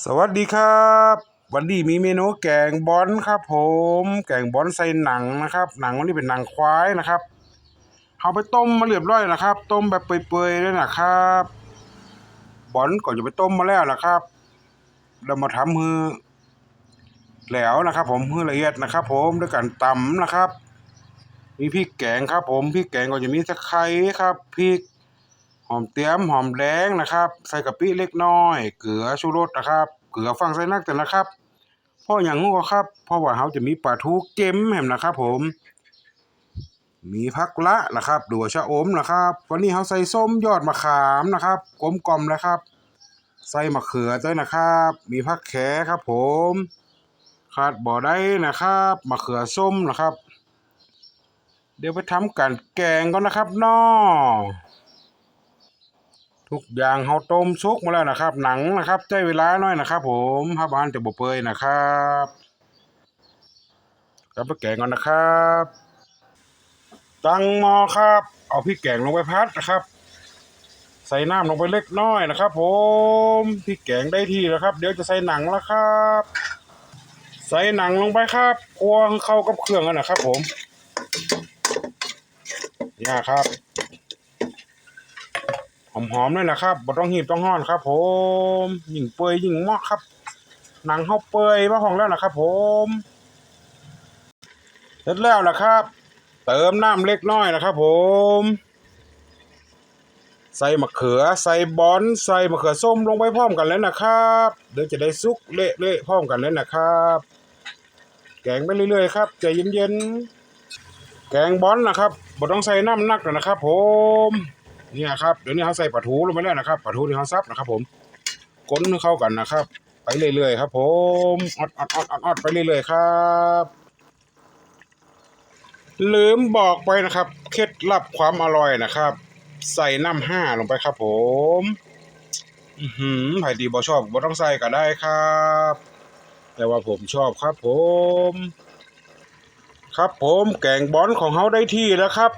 สวัสดีครับ วันนี้มีเมนูแกงบอนครับผม แกงบอนใส่หนังนะครับ หนังวันนี้เป็นหนังควายนะครับเอาไปต้มมาเรียบร้อยนะครับ ต้มแบบเปื่อยๆเลยนะครับ บอนก่อนจะไปต้มมาแล้วนะครับ เรามาทำมือแหล้วนะครับ ผมมือละเอียดนะครับ ผมด้วยการตำนะครับ มีพริกแกงครับ ผมพริกแกงก็จะมีตะไคร้ครับพริก อมเตี้ยมหอมแดงนะครับ ใส่กะปิเล็กน้อย เกลือชูรสนะครับ เกลือฟังใส่นักแต่นะครับเพราะอย่างงู้ครับ เพราะว่าเขาจะมีปลาทูเก็มแหมนะครับผม มีผักละนะครับดูว่าชะอมนะครับ วันนี้เขาใส่ส้มยอดมะขามนะครับกลมกลมเลยครับ ใส่มะเขือด้วยนะครับ มีผักแขครับผมขาดบ่อได้นะครับมะเขือส้มนะครับ เดี๋ยวไปทำการแกงก่อนนะครับน้อ ทุกอย่างเฮาต้มซุกมาแล้วนะครับ หนังนะครับใช้เวลาหน่อยนะครับ ผมถ้าบ้านจะบ่เปื่อยนะครับกลับไปแกงก่อนนะครับ ตั้งหม้อครับ เอาพริกแกงลงไปพัดนะครับ ใส่น้ำลงไปเล็กน้อยนะครับ ผมพริกแกงได้ที่แล้วครับ เดี๋ยวจะใส่หนังแล้วครับ ใส่หนังลงไปครับคั่วเข้ากับเครื่องกันนะครับ ผมเนี่ยครับ หอมๆเลยนะครับบ่ต้องหีบต้องห้อนครับ ผมยิ่งเปื่อยยิ่งเหมาะครับ หนังเฮาเปื่อยมาห้องแล้วนะครับ ผมเสร็จแล้วนะครับ เติมน้ำเล็กน้อยนะครับ ผม ใส่มะเขือใส่บอนใส่มะเขือส้มลงไปพร้อมกันเลยนะครับ เดี๋ยวจะได้สุกเละๆพร้อมกันเลยนะครับแกงไปเรื่อยๆครับใจเย็นๆแกงบอนนะครับบ่ต้องใส่น้ำหนักนะครับ ผม เนี่ยครับเดี๋ยวนี้เขาใส่ปลาทูลงไปแล้วนะครับปลาทูที่เขาซับนะครับ ผมก้นเข้ากันนะครับ ไปเรื่อยๆครับ ผมอดอดอดอดอดไปเรื่อยๆครับลืมบอกไปนะครับ เคล็ดลับความอร่อยนะครับ ใส่น้ำห้าลงไปครับ ผมหือใครดีบ่ชอบบ่ต้องใส่ก็ได้ครับ แต่ว่าผมชอบครับ ผม ครับผมแกงบอนของเขาได้ที่แล้วครับ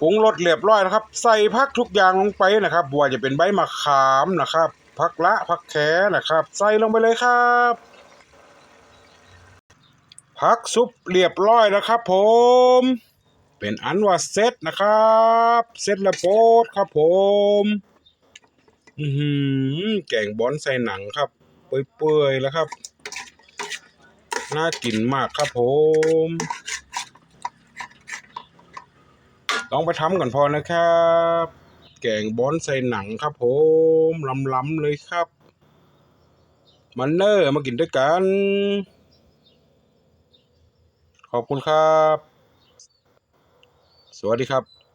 ปรุงรสเรียบร้อยนะครับ ใส่ผักทุกอย่างลงไปนะครับ บัวจะเป็นใบมะขามนะครับผักละผักแขนะครับ ใส่ลงไปเลยครับผักซุปเรียบร้อยแล้วครับ ผม เป็นอันว่าเสร็จนะครับเสร็จแล้วโปดครับผมอือหือแกงบอนใส่หนังครับ เปื่อยๆแล้วครับ น่ากินมากครับผม ลองไปทำกันพอนะครับ แกงบอนใส่หนังครับผมล้ำๆเลยครับ มันเนอร์มากินด้วยกัน ขอบคุณครับ สวัสดีครับ